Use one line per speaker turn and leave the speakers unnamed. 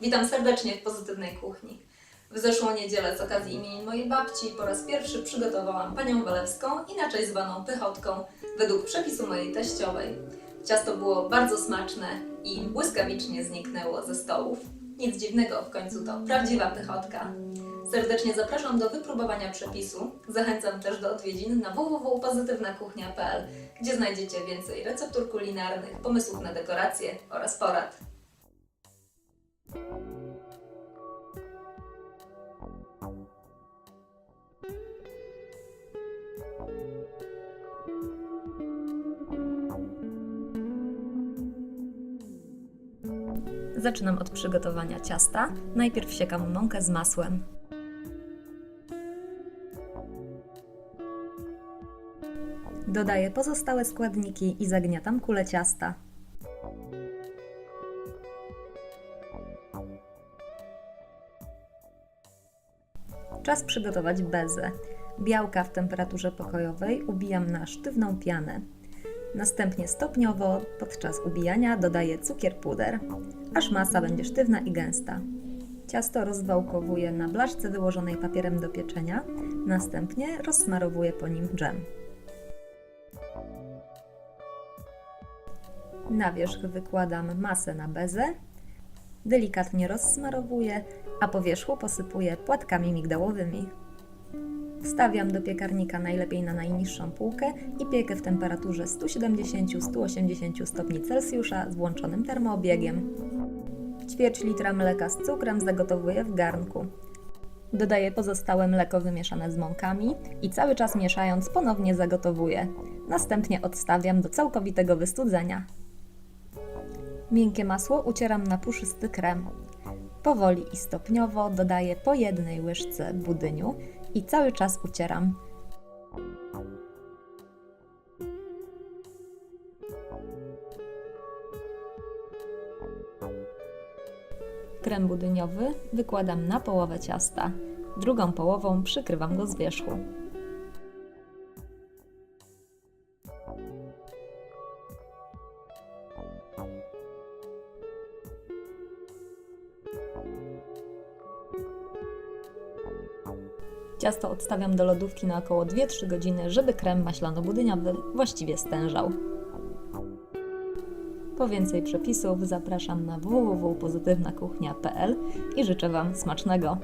Witam serdecznie w Pozytywnej Kuchni. W zeszłą niedzielę z okazji imienin mojej babci po raz pierwszy przygotowałam panią walewską, inaczej zwaną pychotką, według przepisu mojej teściowej. Ciasto było bardzo smaczne i błyskawicznie zniknęło ze stołów. Nic dziwnego, w końcu to prawdziwa pychotka. Serdecznie zapraszam do wypróbowania przepisu. Zachęcam też do odwiedzin na www.pozytywnakuchnia.pl, gdzie znajdziecie więcej receptur kulinarnych, pomysłów na dekoracje oraz porad. Zaczynam od przygotowania ciasta. Najpierw siekam mąkę z masłem. Dodaję pozostałe składniki i zagniatam kulę ciasta. Czas przygotować bezę. Białka w temperaturze pokojowej ubijam na sztywną pianę. Następnie stopniowo podczas ubijania dodaję cukier puder, aż masa będzie sztywna i gęsta. Ciasto rozwałkowuję na blaszce wyłożonej papierem do pieczenia, następnie rozsmarowuję po nim dżem. Na wierzch wykładam masę na bezę, delikatnie rozsmarowuję, a po wierzchu posypuję płatkami migdałowymi. Wstawiam do piekarnika najlepiej na najniższą półkę i piekę w temperaturze 170-180 stopni Celsjusza z włączonym termoobiegiem. Ćwierć litra mleka z cukrem zagotowuję w garnku. Dodaję pozostałe mleko wymieszane z mąkami i cały czas mieszając ponownie zagotowuję. Następnie odstawiam do całkowitego wystudzenia. Miękkie masło ucieram na puszysty krem. Powoli i stopniowo dodaję po jednej łyżce budyniu i cały czas ucieram. Krem budyniowy wykładam na połowę ciasta, drugą połową przykrywam go z wierzchu. Ciasto odstawiam do lodówki na około 2-3 godziny, żeby krem maślano-budyniowy właściwie stężał. Po więcej przepisów zapraszam na www.pozytywnakuchnia.pl i życzę Wam smacznego.